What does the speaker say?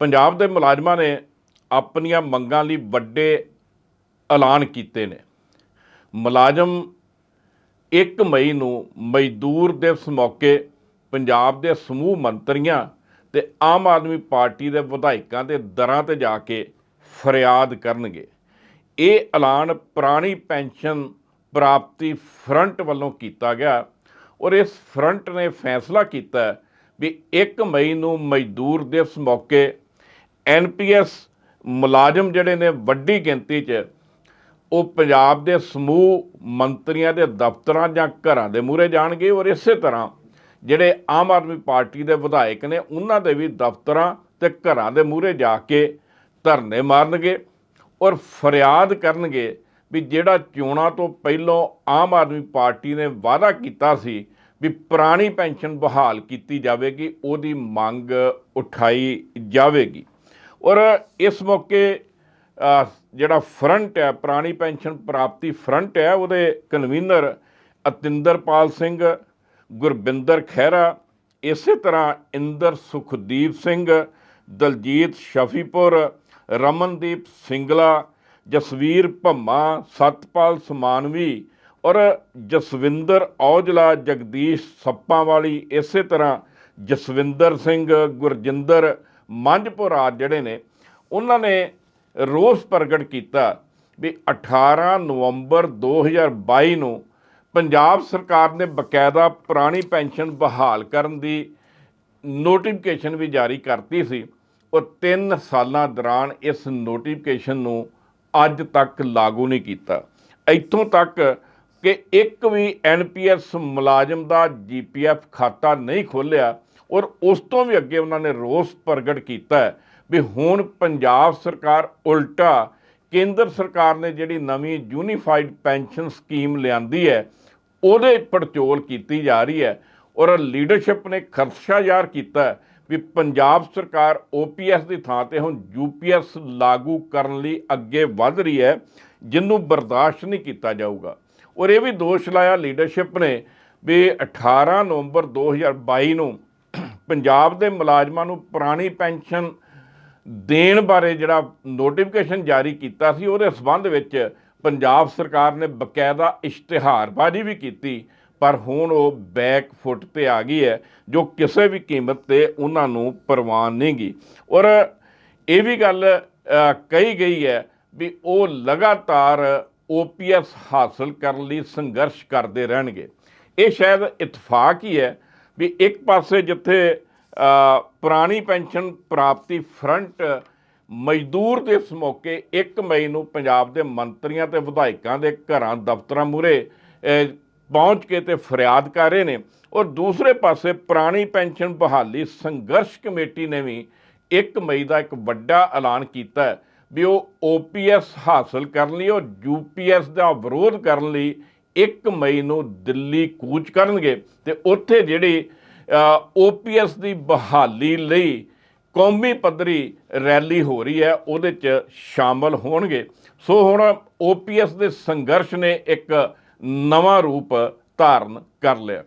ਪੰਜਾਬ ਦੇ ਮੁਲਾਜ਼ਮਾਂ ਨੇ ਆਪਣੀਆਂ ਮੰਗਾਂ ਲਈ ਵੱਡੇ ਐਲਾਨ ਕੀਤੇ ਨੇ। ਮੁਲਾਜ਼ਮ 1 ਮਈ ਨੂੰ ਮਜ਼ਦੂਰ ਦਿਵਸ ਮੌਕੇ ਪੰਜਾਬ ਦੇ ਸਮੂਹ ਮੰਤਰੀਆਂ ਤੇ ਆਮ ਆਦਮੀ ਪਾਰਟੀ ਦੇ ਵਿਧਾਇਕਾਂ ਦੇ ਦਰਾਂ ਤੇ ਜਾ ਕੇ ਫਰਿਆਦ ਕਰਨਗੇ। ਇਹ ਐਲਾਨ ਪੁਰਾਣੀ ਪੈਨਸ਼ਨ ਪ੍ਰਾਪਤੀ ਫਰੰਟ ਵੱਲੋਂ ਕੀਤਾ ਗਿਆ ਔਰ ਇਸ ਫਰੰਟ ਨੇ ਫੈਸਲਾ ਕੀਤਾ ਵੀ 1 ਮਈ ਨੂੰ ਮਜ਼ਦੂਰ ਦਿਵਸ ਮੌਕੇ ਐਨਪੀਐਸ ਮੁਲਾਜ਼ਮ ਜਿਹੜੇ ਨੇ ਵੱਡੀ ਗਿਣਤੀ 'ਚ, ਉਹ ਪੰਜਾਬ ਦੇ ਸਮੂਹ ਮੰਤਰੀਆਂ ਦੇ ਦਫ਼ਤਰਾਂ ਜਾਂ ਘਰਾਂ ਦੇ ਮੂਹਰੇ ਜਾਣਗੇ ਔਰ ਇਸੇ ਤਰ੍ਹਾਂ ਜਿਹੜੇ ਆਮ ਆਦਮੀ ਪਾਰਟੀ ਦੇ ਵਿਧਾਇਕ ਨੇ, ਉਹਨਾਂ ਦੇ ਵੀ ਦਫ਼ਤਰਾਂ ਤੇ ਘਰਾਂ ਦੇ ਮੂਹਰੇ ਜਾ ਕੇ ਧਰਨੇ ਮਾਰਨਗੇ ਔਰ ਫਰਿਆਦ ਕਰਨਗੇ ਵੀ ਜਿਹੜਾ ਚੋਣਾਂ ਤੋਂ ਪਹਿਲਾਂ ਆਮ ਆਦਮੀ ਪਾਰਟੀ ਨੇ ਵਾਅਦਾ ਕੀਤਾ ਸੀ ਵੀ ਪੁਰਾਣੀ ਪੈਨਸ਼ਨ ਬਹਾਲ ਕੀਤੀ ਜਾਵੇਗੀ, ਉਹਦੀ ਮੰਗ ਉਠਾਈ ਜਾਵੇਗੀ। ਔਰ ਇਸ ਮੌਕੇ ਜਿਹੜਾ ਫਰੰਟ ਹੈ, ਪੁਰਾਣੀ ਪੈਨਸ਼ਨ ਪ੍ਰਾਪਤੀ ਫਰੰਟ ਹੈ, ਉਹਦੇ ਕਨਵੀਨਰ ਅਤਿੰਦਰਪਾਲ ਸਿੰਘ, ਗੁਰਬਿੰਦਰ ਖਹਿਰਾ, ਇਸੇ ਤਰ੍ਹਾਂ ਇੰਦਰ ਸੁਖਦੀਪ ਸਿੰਘ, ਦਲਜੀਤ ਸ਼ਫੀਪੁਰ, ਰਮਨਦੀਪ ਸਿੰਗਲਾ, ਜਸਵੀਰ ਭੰਮਾ, ਸਤਪਾਲ ਸਮਾਨਵੀ ਔਰ ਜਸਵਿੰਦਰ ਔਜਲਾ, ਜਗਦੀਸ਼ ਸੱਪਾਂ ਵਾਲੀ ਇਸੇ ਤਰ੍ਹਾਂ ਜਸਵਿੰਦਰ ਸਿੰਘ, ਗੁਰਜਿੰਦਰ ਮੰਝਪੁਰਾ ਜਿਹੜੇ ਨੇ, ਉਹਨਾਂ ਨੇ ਰੋਸ ਪ੍ਰਗਟ ਕੀਤਾ ਵੀ 18 ਨਵੰਬਰ 2022 ਨੂੰ ਪੰਜਾਬ ਸਰਕਾਰ ਨੇ ਬਕਾਇਦਾ ਪੁਰਾਣੀ ਪੈਨਸ਼ਨ ਬਹਾਲ ਕਰਨ ਦੀ ਨੋਟੀਫਿਕੇਸ਼ਨ ਵੀ ਜਾਰੀ ਕਰਤੀ ਸੀ। ਔਰ 3 ਸਾਲਾਂ ਦੌਰਾਨ ਇਸ ਨੋਟੀਫਿਕੇਸ਼ਨ ਨੂੰ ਅੱਜ ਤੱਕ ਲਾਗੂ ਨਹੀਂ ਕੀਤਾ। ਇੱਥੋਂ ਤੱਕ ਕਿ ਇੱਕ ਵੀ ਐਨਪੀਐਸ ਮੁਲਾਜ਼ਮ ਦਾ ਜੀਪੀਐਫ ਖਾਤਾ ਨਹੀਂ ਖੋਲ੍ਹਿਆ ਔਰ ਉਸ ਤੋਂ ਵੀ ਅੱਗੇ ਉਹਨਾਂ ਨੇ ਰੋਸ ਪ੍ਰਗਟ ਕੀਤਾ ਵੀ ਹੁਣ ਪੰਜਾਬ ਸਰਕਾਰ ਉਲਟਾ ਕੇਂਦਰ ਸਰਕਾਰ ਨੇ ਜਿਹੜੀ ਨਵੀਂ ਯੂਨੀਫਾਈਡ ਪੈਨਸ਼ਨ ਸਕੀਮ ਲਿਆਂਦੀ ਹੈ, ਉਹਦੇ ਪੜਚੋਲ ਕੀਤੀ ਜਾ ਰਹੀ ਹੈ ਔਰ ਲੀਡਰਸ਼ਿਪ ਨੇ ਖਰਚਾ ਜ਼ਾਹਰ ਕੀਤਾ ਵੀ ਪੰਜਾਬ ਸਰਕਾਰ ਓਪੀਐਸ ਦੀ ਥਾਂ ਤੇ ਹੁਣ ਯੂਪੀਐਸ ਲਾਗੂ ਕਰਨ ਲਈ ਅੱਗੇ ਵੱਧ ਰਹੀ ਹੈ ਜਿਹਨੂੰ ਬਰਦਾਸ਼ਤ ਨਹੀਂ ਕੀਤਾ ਜਾਊਗਾ। ਔਰ ਇਹ ਵੀ ਦੋਸ਼ ਲਾਇਆ ਲੀਡਰਸ਼ਿਪ ਨੇ ਵੀ 18 ਨਵੰਬਰ 2022 ਨੂੰ ਪੰਜਾਬ ਦੇ ਮੁਲਾਜ਼ਮਾਂ ਨੂੰ ਪੁਰਾਣੀ ਪੈਨਸ਼ਨ ਦੇਣ ਬਾਰੇ ਜਿਹੜਾ ਨੋਟੀਫਿਕੇਸ਼ਨ ਜਾਰੀ ਕੀਤਾ ਸੀ, ਉਹਦੇ ਸਬੰਧ ਵਿੱਚ ਪੰਜਾਬ ਸਰਕਾਰ ਨੇ ਬਕਾਇਦਾ ਇਸ਼ਤਿਹਾਰਬਾਜ਼ੀ ਵੀ ਕੀਤੀ, ਪਰ ਹੁਣ ਉਹ ਬੈਕ ਫੁੱਟ ਤੇ ਆ ਗਈ ਹੈ, ਜੋ ਕਿਸੇ ਵੀ ਕੀਮਤ ਤੇ ਉਹਨਾਂ ਨੂੰ ਪ੍ਰਵਾਨ ਨਹੀਂ ਗੀ। ਔਰ ਇਹ ਵੀ ਗੱਲ ਕਹੀ ਗਈ ਹੈ ਵੀ ਉਹ ਲਗਾਤਾਰ ਓਪੀਐਸ ਹਾਸਲ ਕਰਨ ਲਈ ਸੰਘਰਸ਼ ਕਰਦੇ ਰਹਿਣਗੇ। ਇਹ ਸ਼ਾਇਦ ਇਤਫਾਕ ਹੀ ਹੈ ਵੀ ਇੱਕ ਪਾਸੇ ਜਿੱਥੇ ਪੁਰਾਣੀ ਪੈਨਸ਼ਨ ਪ੍ਰਾਪਤੀ ਫਰੰਟ ਮਜ਼ਦੂਰ ਦਿਵਸ ਮੌਕੇ 1 ਮਈ ਨੂੰ ਪੰਜਾਬ ਦੇ ਮੰਤਰੀਆਂ ਤੇ ਵਿਧਾਇਕਾਂ ਦੇ ਘਰਾਂ ਦਫ਼ਤਰਾਂ ਮੂਹਰੇ ਪਹੁੰਚ ਕੇ ਤੇ ਫਰਿਆਦ ਕਰ ਰਹੇ ਨੇ। ਔਰ ਦੂਸਰੇ ਪਾਸੇ ਪੁਰਾਣੀ ਪੈਨਸ਼ਨ ਬਹਾਲੀ ਸੰਘਰਸ਼ ਕਮੇਟੀ ਨੇ ਵੀ 1 ਮਈ ਦਾ ਇੱਕ ਵੱਡਾ ਐਲਾਨ ਕੀਤਾ ਹੈ ਵੀ ਉਹ ਓਪੀਐਸ ਹਾਸਲ ਕਰਨ ਲਈ ਔਰ ਯੂਪੀਐਸ ਦਾ ਵਿਰੋਧ ਕਰਨ ਲਈ 1 ਮਈ ਨੂੰ ਦਿੱਲੀ ਕੂਚ ਕਰਨਗੇ ਤੇ ਉੱਥੇ ਜਿਹੜੀ ਓਪੀਐਸ ਦੀ ਬਹਾਲੀ ਲਈ ਕੌਮੀ ਪੱਧਰੀ ਰੈਲੀ ਹੋ ਰਹੀ ਹੈ, ਉਹਦੇ 'ਚ ਸ਼ਾਮਲ ਹੋਣਗੇ। ਸੋ ਹੁਣ ਓਪੀਐਸ ਦੇ ਸੰਘਰਸ਼ ਨੇ ਇੱਕ ਨਵਾਂ ਰੂਪ ਧਾਰਨ ਕਰ ਲਿਆ।